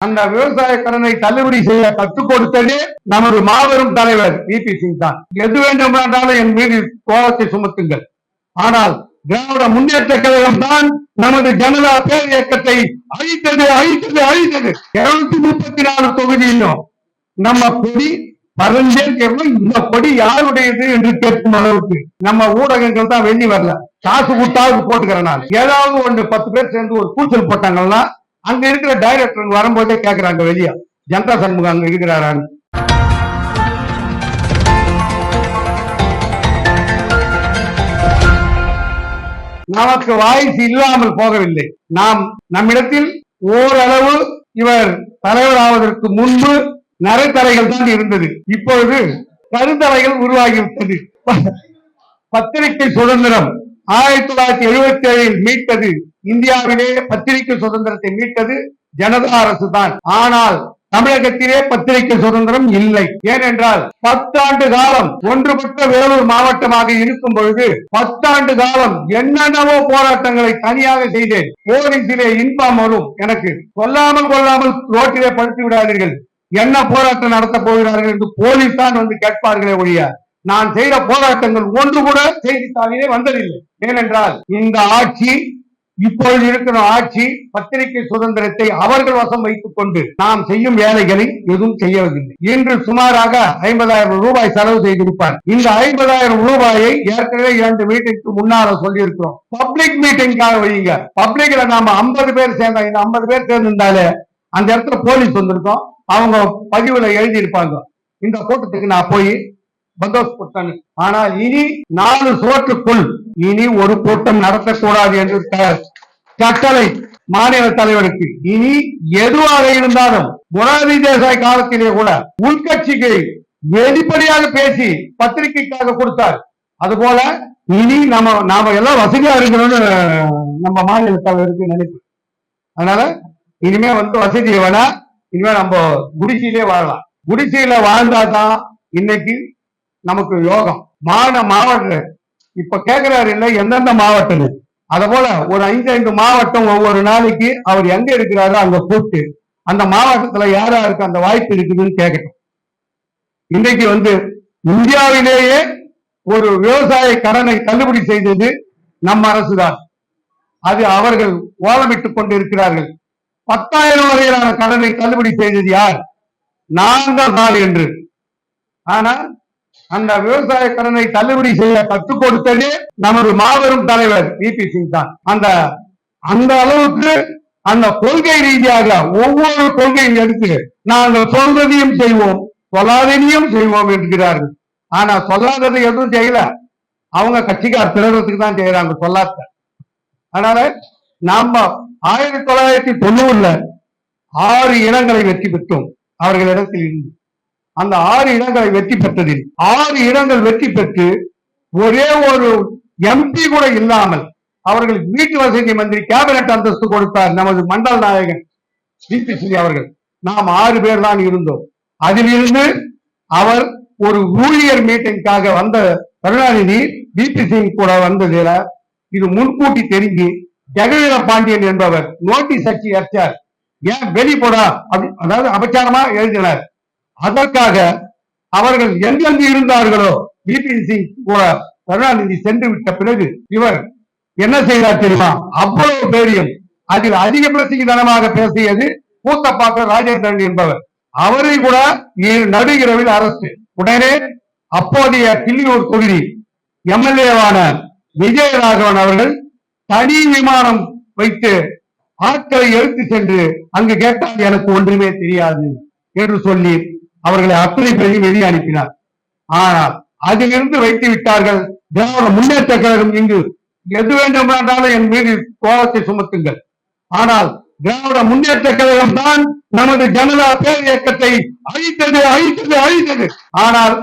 அந்த விவசாய கடனை தள்ளுபடி செய்ய கற்றுக் கொடுத்தது நமது மாபெரும் தலைவர் விபி சிங் தான் எது வேண்டும் என்றாலும் என் மீது கோலத்தை சுமத்துங்கள். ஆனால் திராவிட முன்னேற்ற கழகம் தான் நமது ஜனதா பேர் இயக்கத்தை அழித்தது அழித்தது அழித்தது. இருநூத்தி முப்பத்தி நாலு தொகுதியிலும் நம்ம கொடி பறந்தே கேட்கும் இந்த கொடி யாருடையது என்று கேட்கும் அளவுக்கு நம்ம ஊடகங்கள் தான் வெண்ணி வரல. காசு கொடுத்தாவது போட்டுக்கிறனால ஏதாவது ஒண்ணு பத்து பேர் சேர்ந்து ஒரு கூச்சல் போட்டாங்கன்னா அங்க இருக்கிற டைரக்டர் வரும்போதே கேக்குறாங்க வெளியே. ஜனதா சண்முகம் அங்க இருக்கிறாரான்னு. நமக்கு வாய்ஸ் இல்லாமல் போகவில்லை. நாம் நம்மிடத்தில் ஓரளவு இவர் தலைவராவதற்கு முன்பு நரைத்தலைகள் தான் இருந்தது. இப்பொழுது கருந்தலைகள் உருவாகிவிட்டது. பத்திரிகை சுதந்திரம் ஆயிரத்தி தொள்ளாயிரத்தி எழுபத்தி ஏழில் மீட்டது. இந்தியாவிலே பத்திரிகை சுதந்திரத்தை மீட்டது ஜனதா அரசு தான் ஆனால் தமிழகத்திலே பத்திரிகை சுதந்திரம் இல்லை. ஏனென்றால் பத்தாண்டு காலம் ஒன்றுபட்ட வேலூர் மாவட்டமாக இருக்கும் பொழுது பத்தாண்டு காலம் என்னென்னவோ போராட்டங்களை தனியாக செய்தேன். போலீசிலே இன்பாம் வரும். எனக்கு சொல்லாமல் கொள்ளாமல் ரோட்டிலே படுத்து விடாதீர்கள். என்ன போராட்டம் நடத்த போகிறார்கள் என்று போலீஸ் தான் வந்து கேட்பார்களே ஒழிய நான் செய்த போராட்டங்கள் ஒன்று கூட செய்தித்தாளிலே வந்ததில்லை. ஏனென்றால் இந்த ஆட்சி இப்பொழுது இருக்கிற ஆட்சி பத்திரிகை சுதந்திரத்தை அவர்கள் வசம் வைத்துக் கொண்டு நாம் செய்யும் வேலைகளை எதுவும் செய்யவில்லை. இன்று சுமாராக ஐம்பதாயிரம் ரூபாய் செலவு செய்திருப்பார். இந்த ஐம்பதாயிரம் ரூபாயை ஏற்கனவே இரண்டு மீட்டிங்க்கு முன்னால சொல்லியிருக்கிறோம். பப்ளிக் மீட்டிங்காக வைங்க பப்ளிக்ல நாம ஐம்பது பேர் சேர்ந்தா இந்த ஐம்பது பேர் சேர்ந்திருந்தாலே அந்த இடத்துல போலீஸ் வந்திருக்கோம். அவங்க பதிவுல எழுதியிருப்பாங்க. இந்த கூட்டத்துக்கு நான் போய் பந்தோஸ் ஆனால் இனி நாலு சுவற்றுக்குள் இனி ஒரு கூட்டம் நடத்தக்கூடாது என்று கட்டளை மாநில தலைவருக்கு. இனி எதுவாக இருந்தாலும் மொராரி தேசாய் காலத்திலே கூட உள்கட்சிக்கு வெளிப்படையாக பேசி பத்திரிகைக்காக கொடுத்தார். அதுபோல இனி நம்ம நாம எல்லாம் வசதியா இருக்கணும்னு நம்ம மாநில தலைவருக்கு நினைப்பு அதனால இனிமே வந்து வசதி வேணா இனிமே நம்ம குடிசையிலே வாழலாம். குடிசையில வாழ்ந்தாதான் இன்னைக்கு நமக்கு யோகம். மாநில மாவட்ட இப்ப கேக்குறாரு இல்ல எந்தெந்த மாவட்டம் அத போல ஒரு ஐந்து ஐந்து மாவட்டம் ஒவ்வொரு நாளைக்கு அவர் எங்க இருக்கிறாரோ அங்க கூப்பிட்டு அந்த மாவட்டத்துல யார் யாருக்கு அந்த வாய்ப்பு இருக்குதுன்னு கேட்கணும் இன்றைக்கு வந்து இந்தியாவிலேயே ஒரு விவசாய கடனை தள்ளுபடி செய்தது நம்ம அரசுதான் அது அவர்கள் ஓலமிட்டுக் கொண்டு இருக்கிறார்கள் பத்தாயிரம் வரையிலான கடனை தள்ளுபடி செய்தது யார்? நாங்கள் நாள் என்று. ஆனால் அந்த விவசாய கடனை தள்ளுபடி செய்ய கற்றுக் கொடுத்தது நமது மாபெரும் தலைவர் விபி சிங் தான் அந்த அந்த அளவுக்கு அந்த கொள்கை ரீதியாக ஒவ்வொரு கொள்கையும் எடுத்து நாங்கள் சொல்றதையும் செய்வோம் சொல்லாததையும் செய்வோம் என்கிறார்கள். ஆனா சொல்லாததை எதுவும் செய்யல. அவங்க கட்சிக்கார் திரளத்துக்கு தான் செய்யறாங்க சொல்லாத. அதனால நாம ஆயிரத்தி தொள்ளாயிரத்தி தொண்ணூறுல ஆறு இனங்களை வெற்றி பெற்றோம். அவர்களிடத்தில் இருந்து. அந்த ஆறு இடங்களை வெற்றி பெற்றதில். ஆறு இடங்கள் வெற்றி பெற்று ஒரே ஒரு எம்பி கூட இல்லாமல் அவர்களுக்கு வீட்டு வசதி மந்திரி கேபினட் அந்தஸ்து கொடுத்தார் நமது மண்டல் நாயகன் சிபி அவர்கள். நாம் ஆறு பேர் தான் இருந்தோம். அதிலிருந்து அவர் ஒரு ஊழியர் மீட்டிங்காக வந்த கருணாநிதி பிபி சிங் கூட வந்ததில் இது முன்கூட்டி தெரிஞ்சு ஜெகவீர பாண்டியன் என்பவர் நோட்டீஸ் அச்சு அச்சார் ஏன் வெளி போடா அப்படி அதாவது அபச்சாரமா எழுதினார். அதற்காக அவர்கள் எங்கெங்கு இருந்தார்களோ பிபிசி சிங் கூட கருணாநிதி சென்று விட்ட பிறகு இவர் என்ன செய்தார் தெரியுமா? அவ்வளவு பேரையும் அதில் அதிக பிரசித்தனமாக பேசியது கூத்தப்பாக்க ராஜேந்திரன் என்பவர். அவரை கூட நடு இரவில் அரசு. உடனே அப்போதைய கிள்ளியூர் தொகுதி எம்எல்ஏவான விஜயராகவன் அவர்கள் தனி விமானம் வைத்து ஆட்களை எடுத்து சென்று அங்கு கேட்டால் எனக்கு ஒன்றுமே தெரியாது என்று சொல்லி அவர்களை அத்தனை பேரையும் வெளியே அனுப்பினார். ஆனால் அதிலிருந்து வைத்து விட்டார்கள். திராவிட முன்னேற்ற கழகம் இங்கு எது வேண்டுமென்றாலும் என் மீது கோலத்தை சுமத்துங்கள். ஆனால் திராவிட முன்னேற்ற கழகம் தான் நமது ஜனதா பேர் இயக்கத்தை அழித்தது அழித்தது அழித்தது. ஆனால்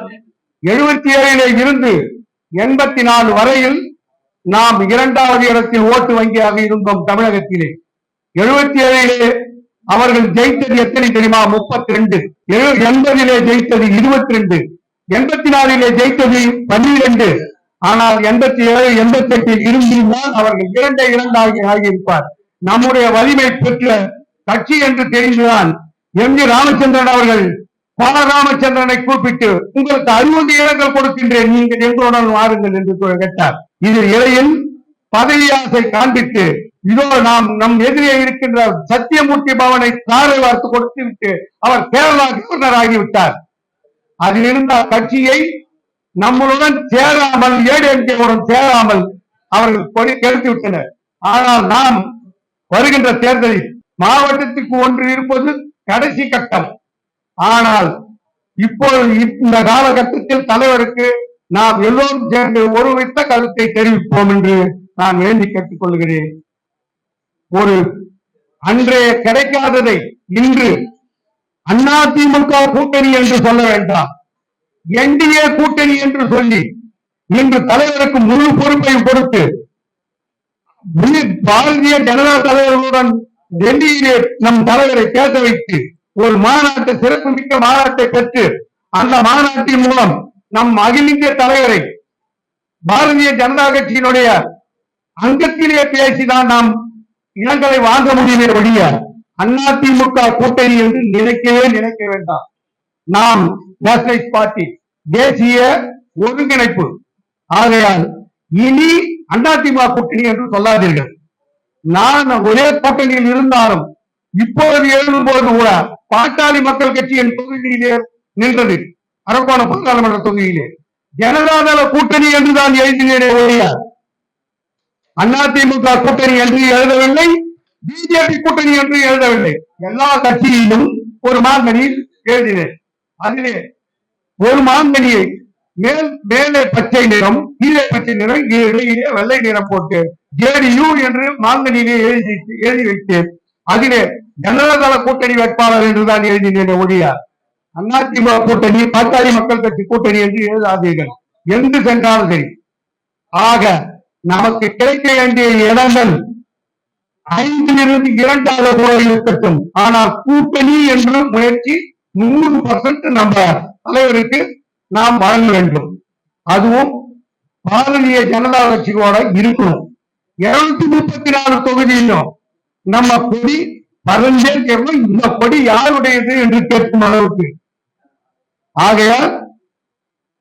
எழுபத்தி ஏழிலே இருந்து எண்பத்தி நாலு வரையில் நாம் இரண்டாவது இடத்தில் ஓட்டு வங்கியாக இருந்தோம் தமிழகத்திலே. எழுபத்தி ஏழிலே அவர்கள் ஜெயித்தது எத்தனை தெரியுமா? முப்பத்தி ரெண்டு எண்பதிலே ஜெயித்தது இருபத்தி ரெண்டு எண்பத்தி நாலிலே ஜெயித்தது பன்னிரண்டு. ஆனால் எண்பத்தி ஏழு எண்பத்தி எட்டில் இருந்திருந்தால் அவர்கள் இரண்டே இரண்டாகி ஆகியிருப்பார். நம்முடைய வலிமை பெற்ற கட்சி என்று தெரிந்துதான் எம் ஜி ராமச்சந்திரன் அவர்கள் பல ராமச்சந்திரனை கூப்பிட்டு உங்களுக்கு அறுபது இடங்கள் கொடுக்கின்றேன். நீங்கள் எங்களுடன் வாருங்கள் என்று கேட்டார். இதில் இடையில் பதவியாசை காண்பித்து இதோ நாம் நம் எதிரே இருக்கின்ற சத்தியமூர்த்தி பவனை தாரை வார்த்து கொடுத்து விட்டு அவர் கேரளா கவர்னர் ஆகிவிட்டார் அதில் இருந்த கட்சியை நம்மளுடன் சேராமல் ஏடிஎம்கேவுடன் சேராமல் அவர்கள் கொடி கெடுத்து விட்டனர். ஆனால் நாம் வருகின்ற தேர்தலில் மாவட்டத்திற்கு ஒன்று இருப்பது கடைசி கட்டம். ஆனால் இப்போது இந்த காலகட்டத்தில் தலைவருக்கு நாம் எல்லோரும் சேர்ந்து ஒருமித்த கருத்தை தெரிவிப்போம் என்று நான் வேண்டி கேட்டுக் கொள்கிறேன் ஒரு அன்றைய கிடைக்காததை இன்று அதிமுக கூட்டணி என்று சொல்ல வேண்டாம். என்டிஏ கூட்டணி என்று சொல்லி இன்று தலைவருக்கு முழு பொறுப்பையும் கொடுத்து பாரதிய ஜனதா தலைவர்களுடன் டெல்லியிலே நம் தலைவரை பேச வைத்து ஒரு மாநாட்டை சிறப்பு மிக்க மாநாட்டை பெற்று அந்த மாநாட்டின் மூலம் நம் அகில இந்திய தலைவரை பாரதிய ஜனதா கட்சியினுடைய அங்கத்திலே பேசிதான் நாம் இடங்களை வாங்க முடியுமே ஒழிய அதிமுக கூட்டணி என்று நினைக்கவே நினைக்க வேண்டாம். நாம் நேஷனலிஸ்ட் பார்ட்டி தேசிய ஒருங்கிணைப்பு. ஆகையால் இனி அதிமுக கூட்டணி என்று சொல்லாதீர்கள். நான் ஒரே கூட்டணியில் இருந்தாலும் இப்போது எழுதும்போது கூட பாட்டாளி மக்கள் கட்சியின் தொகுதியிலே நின்றது. அரக்கோணம் பாராளுமன்ற தொகுதியிலே. ஜனதாதள கூட்டணி என்றுதான் எழுதினேன் ஒழிய அதிமுக கூட்டணி என்று எழுதவில்லை பிஜேபி கூட்டணி என்று எழுதவில்லை. எல்லா கட்சியிலும் ஒரு மாங்கனியில் எழுதினேன். அதிலே ஒரு மாங்கனியை மேல் மேலே பச்சை நிறம் கீழே பச்சை நிறம் இங்கே இடையிலே வெள்ளை நிறம் போட்டு ஜேடியு என்று மாங்கனியிலே எழுதி எழுதி வைத்தேன். அதிலே ஜனதாதள கூட்டணி வேட்பாளர் என்றுதான் எழுதினேன் ஒழிய அதிமுக கூட்டணி பாட்டாளி மக்கள் கட்சி கூட்டணி என்று எழுதாதீர்கள். எங்கு சென்றாலும் சரி. ஆக நமக்கு கிடைக்க வேண்டிய இடங்கள் ஐந்திலிருந்து இரண்டாவது கூட இருக்கட்டும். ஆனால் கூட்டணி என்ற முயற்சி நூறு பர்சன்ட் நம்ம தலைவருக்கு நாம் வழங்க வேண்டும். அதுவும் பாரதிய ஜனதா கட்சியோட இருக்கணும். இருநூத்தி முப்பத்தி நாலு தொகுதியிலும் நம்ம கொடி பறந்தே கேட்கணும் இந்த கொடி யாருடையது என்று கேட்கும் அளவுக்கு. ஆகையால்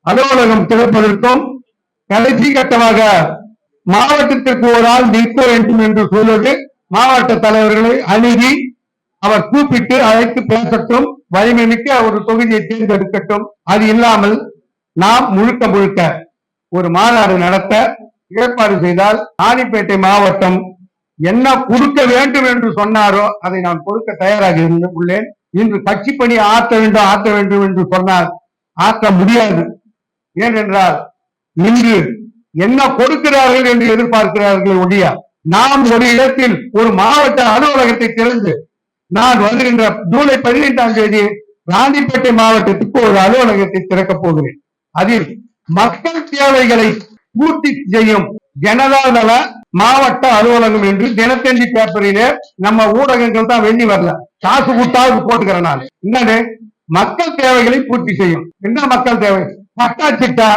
அலுவலகம் திறப்பதற்கும் கடைசி கட்டமாக மாவட்டத்திற்கு ஒரு ஆள் நிற்க வேண்டும் என்று சொல்வது மாவட்ட தலைவர்களை அணுகி அவர் கூப்பிட்டு அழைத்து பேசட்டும். வலிமைமிக்க ஒரு தொகுதியை தேர்ந்தெடுக்கட்டும். அது இல்லாமல் நாம் முழுக்க முழுக்க ஒரு மாநாடு நடத்த ஏற்பாடு செய்தால் ராணிப்பேட்டை மாவட்டம் என்ன கொடுக்க வேண்டும் என்று சொன்னாரோ அதை நான் கொடுக்க தயாராக இருந்து உள்ளேன். இன்று கட்சி பணி ஆற்ற வேண்டும் ஆற்ற வேண்டும் என்று சொன்னால் ஆற்ற முடியாது. ஏனென்றால் இன்று என்ன கொடுக்கிறார்கள் என்று எதிர்பார்க்கிறார்கள் ஒழிய நாம் ஒரு இடத்தில் ஒரு மாவட்ட அலுவலகத்தை திறந்து நான் வருகின்ற ஜூலை பதினைந்தாம் தேதி ராணிப்பேட்டை மாவட்டத்துக்கு ஒரு அலுவலகத்தை திறக்கப் போகிறேன். அதில் மக்கள் தேவைகளை பூர்த்தி செய்யும் ஜனதாதள மாவட்ட அலுவலகம் என்று தினத்தந்தி பேப்பரிலே நம்ம ஊடகங்கள் தான் வெளியே வரல. காசு கொடுத்தாவது போட்டுக்கிறேன் நான். என்னது? மக்கள் தேவைகளை பூர்த்தி செய்யும். என்ன மக்கள் தேவை? பட்டா சிட்டா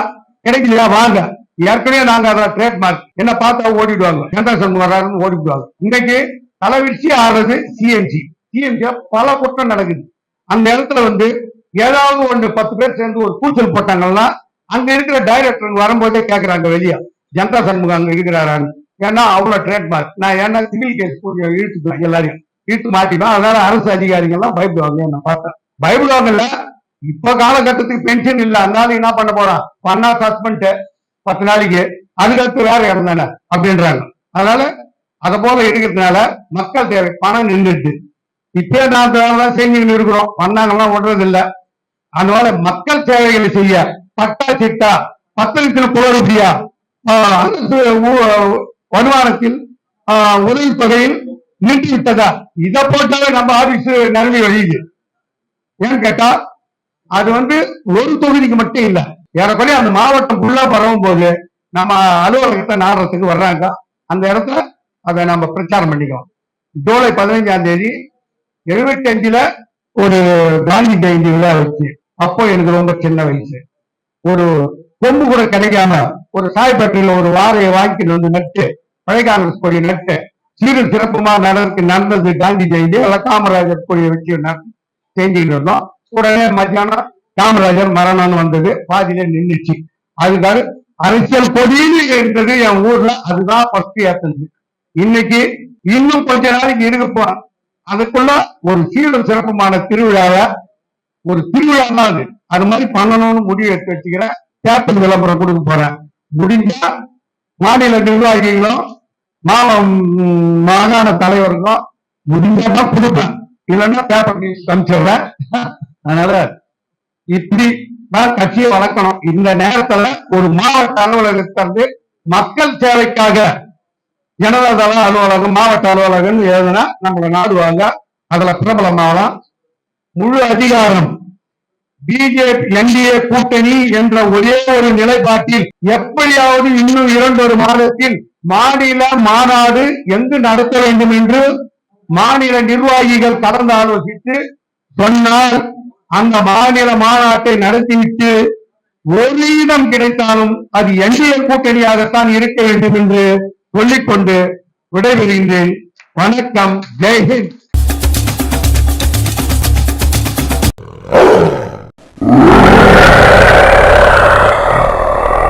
கிடைக்கலையா வாங்க. ஏற்கனவே நாங்க அதை ட்ரேட்மார்க் என்ன பார்த்தா ஓடிடுவாங்க. சந்திரசன் வர்றாருன்னு ஓடிடுவாங்க. இன்னைக்கு தலைவிரிச்சி ஆடுறது சிஎன்ஜி சிஎன்ஜி பல குற்றம் நடக்குது. அந்த இடத்துல வந்து ஏதாவது ஒன்று பத்து பேர் சேர்ந்து ஒரு கூச்சல் போட்டாங்கன்னா அங்க இருக்கிற டைரக்டர் வரும்போதே கேட்கறாங்க வெளியே. ஜனதா சண்முகம் அங்க இருக்கிறாரான்னு. ஏன்னா அவ்வளவு ட்ரேட்மார்க் நான் ஏன்னா சிவில் கேஸ் போட்டு இழுத்துக்குவேன் எல்லாரையும். இழுத்து மாட்டிப்பேன் அதனால அரசு அதிகாரிகள் எல்லாம் பயப்படுவாங்க. என்ன பார்த்தேன் பயப்படுவாங்கல்ல? இப்ப காலகட்டத்துக்கு பென்ஷன் இல்ல. அதனால என்ன பண்ண போறான்? பண்ணா சஸ்பெண்ட் பத்து நாளைக்கு அதுக்கடுத்து வேற இடம் தானே அப்படின்றாங்க. அதனால அத போல எடுக்கிறதுனால மக்கள் தேவை பணம் நின்றுட்டு இப்பயே நான் செஞ்சுக்கிட்டு இருக்கிறோம் பண்ணாங்கலாம் ஓடுறது இல்லை அதனால மக்கள் சேவைகளை செய்ய பட்டா சிட்டா பத்திரத்தில் புலருப்பியா வருமானத்தில் ஆஹ், உதவி தொகையில் நீட்டி விட்டதா? இதை போட்டாலே நம்ம ஆபீஸ் நிரம்பி வழியுது ஏன்னு கேட்டா அது வந்து ஒரு தொகுதிக்கு மட்டும் இல்ல. ஏறக்குறைய அந்த மாவட்டம் ஃபுல்லா பரவும் போது நம்ம அலுவலகத்தை நாடுறதுக்கு வர்றாங்க. அந்த இடத்துல அதை நம்ம பிரச்சாரம் பண்ணிக்கலாம். ஜூலை பதினைஞ்சாம் தேதி எழுபத்தி அஞ்சுல ஒரு காந்தி ஜெயந்தி விழா வச்சு அப்போ எனக்கு ரொம்ப சின்ன வயசு. ஒரு கொம்பு கூட கிடைக்காம ஒரு சாய்பேட்டையில ஒரு வாரையை வாங்கிட்டு வந்து நட்டு பழைய காங்கிரஸ் கொடி நட்டு சீரும் சிறப்புமா நடக்கு நடந்தது காந்தி ஜெயந்தி அல்ல காமராஜர் கொடியை வச்சு செஞ்சுக்கிட்டு இருந்தோம். உடனே மத்தியானம் காமராஜர் மரணம்னு வந்தது. பாதியில நின்றுச்சு அதுதான் அரசியல் கொடின்னு இருந்தது என் ஊர்ல. அதுதான் ஃபர்ஸ்ட் ஏத்தது இன்னைக்கு இன்னும் கொஞ்ச நாளைக்கு இருக்க அதுக்குள்ள ஒரு சீரும் சிறப்புமான திருவிழாவை ஒரு திருவிழா தான் அது. அது மாதிரி பண்ணணும்னு முடிவு எடுத்து வச்சுக்கிறேன் பேப்பர் விளம்பரம் கொடுக்க போறேன். முடிஞ்சா மாநில நிர்வாகிகளும் மாகாண தலைவருக்கும் முடிஞ்சா கொடுப்பேன். இல்லைன்னா பேப்பர் நியூஸ் அனுப்பிச்சிடுறேன். அதனால இப்படி தான் கட்சியை வளர்க்கணும். இந்த நேரத்துல ஒரு மாவட்ட அலுவலகத்திலிருந்து மக்கள் சேவைக்காக ஜனதாதள அலுவலகம் மாவட்ட அலுவலகம் எழுதுனா நம்மள நாடுவாங்க அதுல பிரபலமாகலாம் முழு அதிகாரம் பிஜேபி என்டிஏ கூட்டணி என்ற ஒரே ஒரு நிலைப்பாட்டில் எப்படியாவது இன்னும் இரண்டொரு மாதத்தில் மாநில மாநாடு எங்கு நடத்த வேண்டும் என்று மாநில நிர்வாகிகள் கலந்து ஆலோசித்து சொன்னால் அந்த மாநில மாநாட்டை நடத்திவிட்டு ஒரு இடம் கிடைத்தாலும் அது என்டிஏ கூட்டணியாகத்தான் இருக்க வேண்டும் என்று சொல்லிக்கொண்டு விடைபெறுகின்றேன். வணக்கம். ஜெய்ஹிந்த்